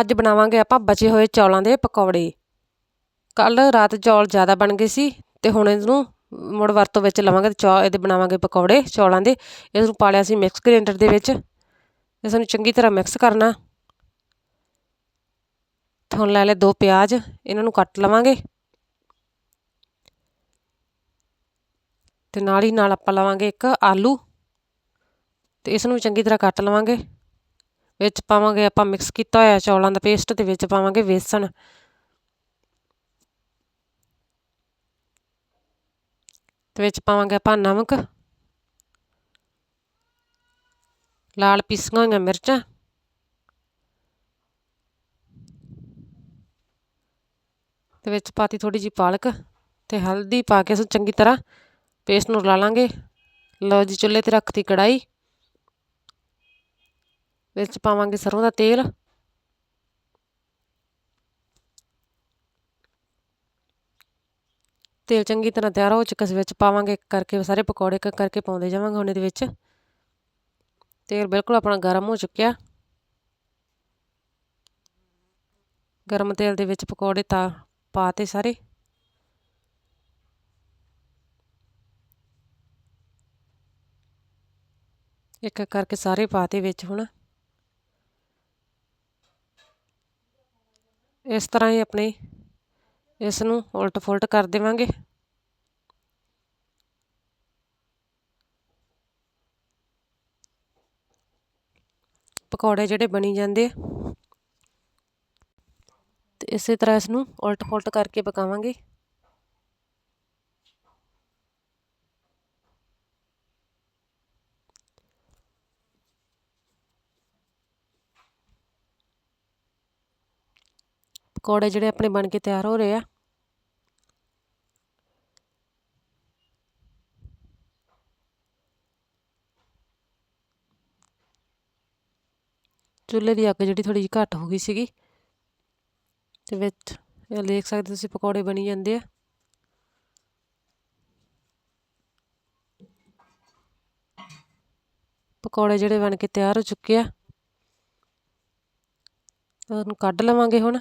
ਅੱਜ ਬਣਾਵਾਂਗੇ ਆਪਾਂ ਬਚੇ ਹੋਏ ਚੌਲਾਂ ਦੇ ਪਕੌੜੇ। ਕੱਲ ਰਾਤ ਚੌਲ ਜ਼ਿਆਦਾ ਬਣ ਗਏ ਸੀ ਤੇ ਹੁਣ ਇਹਨੂੰ ਮੁੜ ਵਰਤੋਂ ਵਿੱਚ ਲਵਾਂਗੇ ਤੇ ਚੌ ਇਹਦੇ ਬਣਾਵਾਂਗੇ ਪਕੌੜੇ ਚੌਲਾਂ ਦੇ। ਇਸ ਨੂੰ ਪਾਲਿਆ ਸੀ ਮਿਕਸ ਗ੍ਰੈਂਡਰ ਦੇ ਵਿੱਚ ਇਸ ਨੂੰ ਚੰਗੀ ਤਰ੍ਹਾਂ ਮਿਕਸ ਕਰਨਾ। ਹੁਣ ਲੈ ਲੈ ਦੋ ਪਿਆਜ਼, ਇਹਨਾਂ ਨੂੰ ਕੱਟ ਲਵਾਂਗੇ। ਤੇ ਨਾਲ ਹੀ ਨਾਲ ਆਪਾਂ ਲਵਾਂਗੇ ਇੱਕ ਆਲੂ ਤੇ ਇਸ ਨੂੰ ਚੰਗੀ ਤਰ੍ਹਾਂ ਕੱਟ ਲਵਾਂਗੇ। ਵਿੱਚ ਪਾਵਾਂਗੇ ਆਪਾਂ ਮਿਕਸ ਕੀਤਾ ਹੋਇਆ ਚੌਲਾਂ ਦਾ ਪੇਸਟ ਤੇ ਵਿੱਚ ਪਾਵਾਂਗੇ ਵੇਸਣ। ਤੇ ਵਿੱਚ ਪਾਵਾਂਗੇ ਆਪਾਂ ਨਮਕ। ਲਾਲ ਪੀਸੀਆਂ ਹੋਈਆਂ ਮਿਰਚਾਂ। ਤੇ ਵਿੱਚ ਪਾਤੀ ਥੋੜੀ ਜੀ ਪਾਲਕ ਤੇ ਹਲਦੀ ਪਾ ਕੇ ਅਸੀਂ ਚੰਗੀ ਤਰ੍ਹਾਂ ਪੇਸਟ ਨੂੰ ਰਲਾ ਲਾਂਗੇ। ਲਓ ਜੀ, ਚੁੱਲ੍ਹੇ ਤੇ ਰੱਖਤੀ ਕੜਾਈ ਵਿੱਚ ਪਾਵਾਂਗੇ ਸਰੋਂ ਦਾ ਤੇਲ ਤੇਲ ਚੰਗੀ ਤਰ੍ਹਾਂ ਤਿਆਰ ਹੋ ਚੁੱਕਾ ਸੀ ਵਿੱਚ ਪਾਵਾਂਗੇ ਇੱਕ ਕਰਕੇ ਸਾਰੇ ਪਕੌੜੇ ਇੱਕ ਕਰਕੇ ਪਾਉਂਦੇ ਜਾਵਾਂਗੇ ਹੁਣ ਇਹਦੇ ਵਿੱਚ ਤੇਲ ਬਿਲਕੁਲ ਆਪਣਾ ਗਰਮ ਹੋ ਚੁੱਕਿਆ ਗਰਮ ਤੇਲ ਦੇ ਵਿੱਚ ਪਕੌੜੇ ਤਾਂ ਪਾਤੇ ਸਾਰੇ ਇੱਕ ਇੱਕ ਕਰਕੇ ਸਾਰੇ ਪਾਤੇ ਵਿੱਚ ਹੁਣ ਇਸ ਤਰ੍ਹਾਂ ਹੀ ਆਪਣੇ ਇਸ ਨੂੰ ਉਲਟ ਫੁਲਟ ਕਰ ਦੇਵਾਂਗੇ। ਪਕੌੜੇ ਜਿਹੜੇ ਬਣੀ ਜਾਂਦੇ ਤੇ ਇਸੇ ਤਰ੍ਹਾਂ ਇਸ ਨੂੰ ਉਲਟ ਫੁਲਟ ਕਰਕੇ ਪਕਾਵਾਂਗੇ। ਪਕੌੜੇ ਜਿਹੜੇ ਆਪਣੇ ਬਣ ਕੇ ਤਿਆਰ ਹੋ ਰਹੇ ਆ। ਚੁੱਲ੍ਹੇ ਦੀ ਅੱਗ ਜਿਹੜੀ ਥੋੜੀ ਜਿਹੀ ਘੱਟ ਹੋ ਗਈ ਸੀਗੀ। ਤੇ ਵਿੱਚ, ਇਹ ਦੇਖ ਸਕਦੇ ਤੁਸੀਂ ਪਕੌੜੇ ਬਣੀ ਜਾਂਦੇ ਆ। ਪਕੌੜੇ ਜਿਹੜੇ ਬਣ ਕੇ ਤਿਆਰ ਹੋ ਚੁੱਕੇ ਆ। ਉਹਨੂੰ ਕੱਢ ਲਵਾਂਗੇ ਹੁਣ।